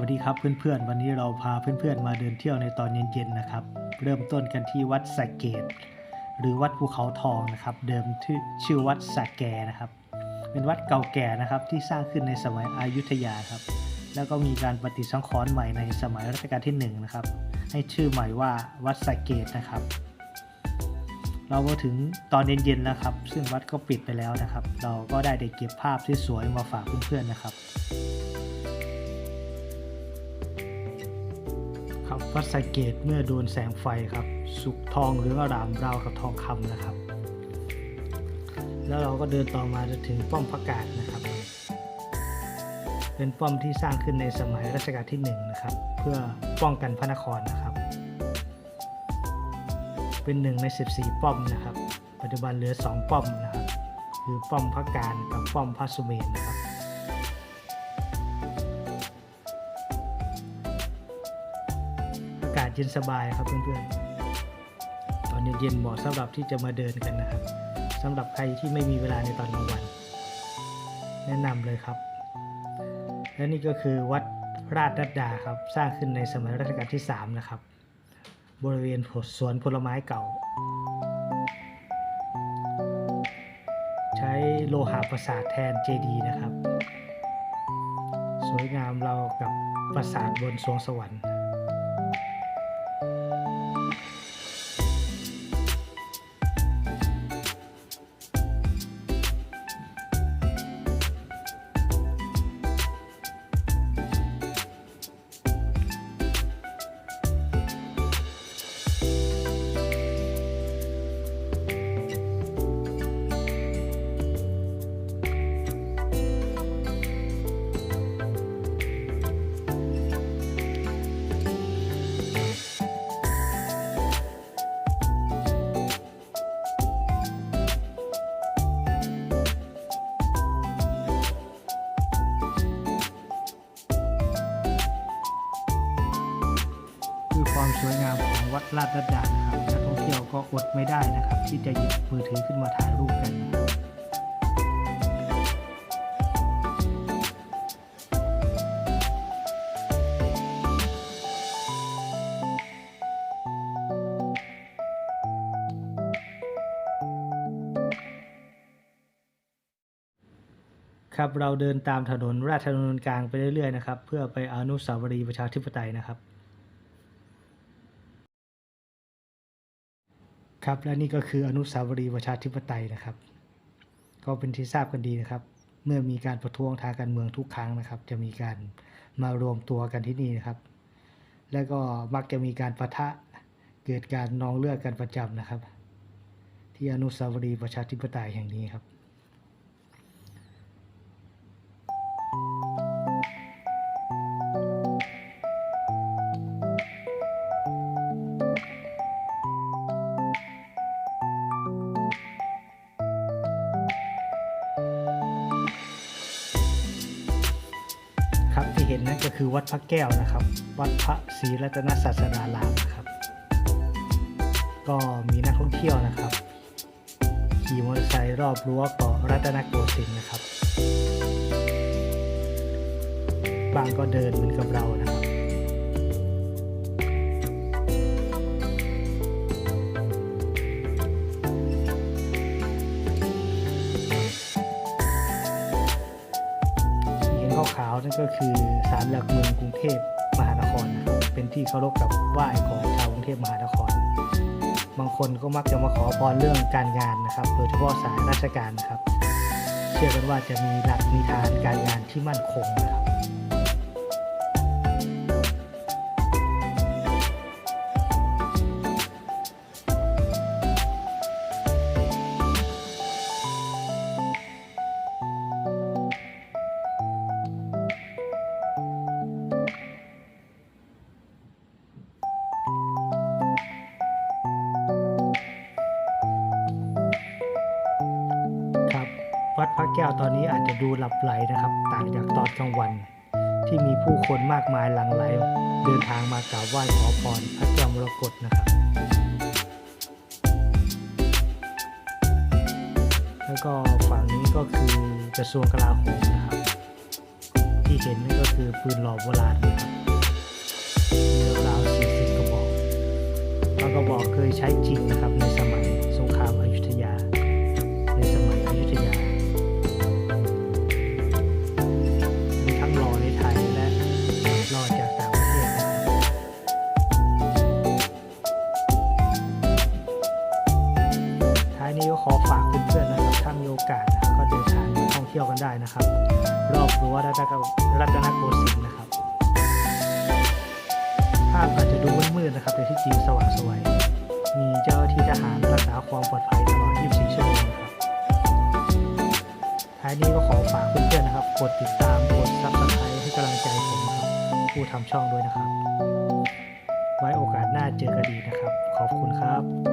วัสดีครับเพื่อนๆ วันนี้เราพาเพื่อนๆมาเดินเที่ยวในตอนเย็นๆนะครับ เริ่มต้นกันที่วัดสะเกดหรือวัดภูเขาทองนะครับ เดิมชื่อวัดสะแกนะครับ เป็นวัดเก่าแก่นะครับที่สร้างขึ้นในสมัยอยุธยาครับ แล้วก็มีการปฏิสังขรณ์ใหม่ในสมัยรัชกาลที่หนึ่งนะครับ ให้ชื่อใหม่ว่าวัดสะเกดนะครับ เรามาถึงตอนเย็นๆแล้วครับ ซึ่งวัดก็ปิดไปแล้วนะครับ เราก็ได้ได้เก็บภาพที่สวยมาฝากเพื่อนๆนะครับ ครับวัดสะเกตเมื่อโดนแสงไฟครับ สุกทองหรืออารามราวกับทองคำนะครับ แล้วเราก็เดินต่อมาจนถึงป้อมพระกาศนะครับ เป็นป้อมที่สร้างขึ้นในสมัยรัชกาลที่หนึ่งนะครับ เพื่อป้องกันพระนครนะครับ เป็นหนึ่งใน 14 ป้อมนะครับ ปัจจุบันเหลือ 2 ป้อมนะครับ คือป้อมพระการกับป้อมพระสุเมนนะครับากาศเย็นสบายครับเพื่อนๆ ตอนเย็นๆเหมาะสำหรับที่จะมาเดินกันนะครับสำหรับใครที่ไม่มีเวลาในตอนกลางวัน แนะนำเลยครับ และนี่ก็คือวัดราชรัตดาครับ สร้างขึ้นในสมัยรัชกาลที่ 3 นะครับ บริเวณสวนผลไม้เก่า ใช้โลหะประสาทแทนเจดีย์นะครับ สวยงามเรากับปราสาทบนสวงสวรรค์ ความสวยงามของวัดลาดรัตดานะครับนักท่องเที่ยวก็อดไม่ได้นะครับ ที่จะหยิบมือถือขึ้นมาถ่ายรูปกันนะครับครับเราเดินตามถนนราชดำเนินกลางไปเรื่อยๆนะครับ เพื่อไปอนุสาวรีย์ประชาธิปไตยนะครับ ครับและนี่ก็คืออนุสาวรีย์ประชาธิปไตยนะครับ ก็เป็นที่ทราบกันดีนะครับ เมื่อมีการประท้วงทางการเมืองทุกครั้งนะครับ จะมีการมารวมตัวกันที่นี่นะครับ และก็มักจะมีการประทะเกิดการนองเลือดกันประจำนะครับ ที่อนุสาวรีย์ประชาธิปไตยแห่งนี้ครับ ห็นนั่นก็คือวัดพระแก้วนะครับ วัดพระศรีรัตนศาสดารามนะครับ ก็มีนักท่องเที่ยวนะครับ ขี่มอเตอร์ไซค์รอบรั้วเกาะรัตนโกสินทร์นะครับ บางก็เดินเหมือนกับเรานะครับ นั่นก็คือศาลหลักเมืองกรุงเทพมหานครนะครับเป็นที่เคารพกับไหว้ของชาวกรุงเทพมหานคร บางคนก็มักจะมาขอพรเรื่องการงานนะครับ โดยเฉพาะสายราชการนะครับ เชื่อกันว่าจะมีหลักมีฐานการงานที่มั่นคงนะครับ วัดพระแก้วตอนนี้อาจจะดูหลับไหลนะครับ ต่างจากตอนกลางวัน ที่มีผู้คนมากมายหลั่งไหล เดินทางมากราบไหว้ขอพรพระแก้วมรกตนะครับ แล้วก็ฝั่งนี้ก็คือกระทรวงกลาโหมนะครับ ที่เห็นนี่นก็คือปืนหล่อโบราณนะครับราวๆ40กระบอกบางกระบอกเคยใช้จริงนะครับ นได้นะครับ รอบรั้วรัตนรัตนโกสินทร์นะครับ ภาพอาจจะดูมืดๆนะครับแต่ที่จริงสว่างสวยมีเจ้าที่ทหารรักษาความปลอดภัยตลอด 24 ชั่วโมงนะครับ ท้ายนี้ก็ขอฝากเพื่อนๆนะครับ กดติดตาม กดซับสไครต์ให้กำลังใจผมนะครับ ผู้ทำช่องด้วยนะครับ ไว้โอกาสหน้าเจอกันดีนะครับ ขอบคุณครับ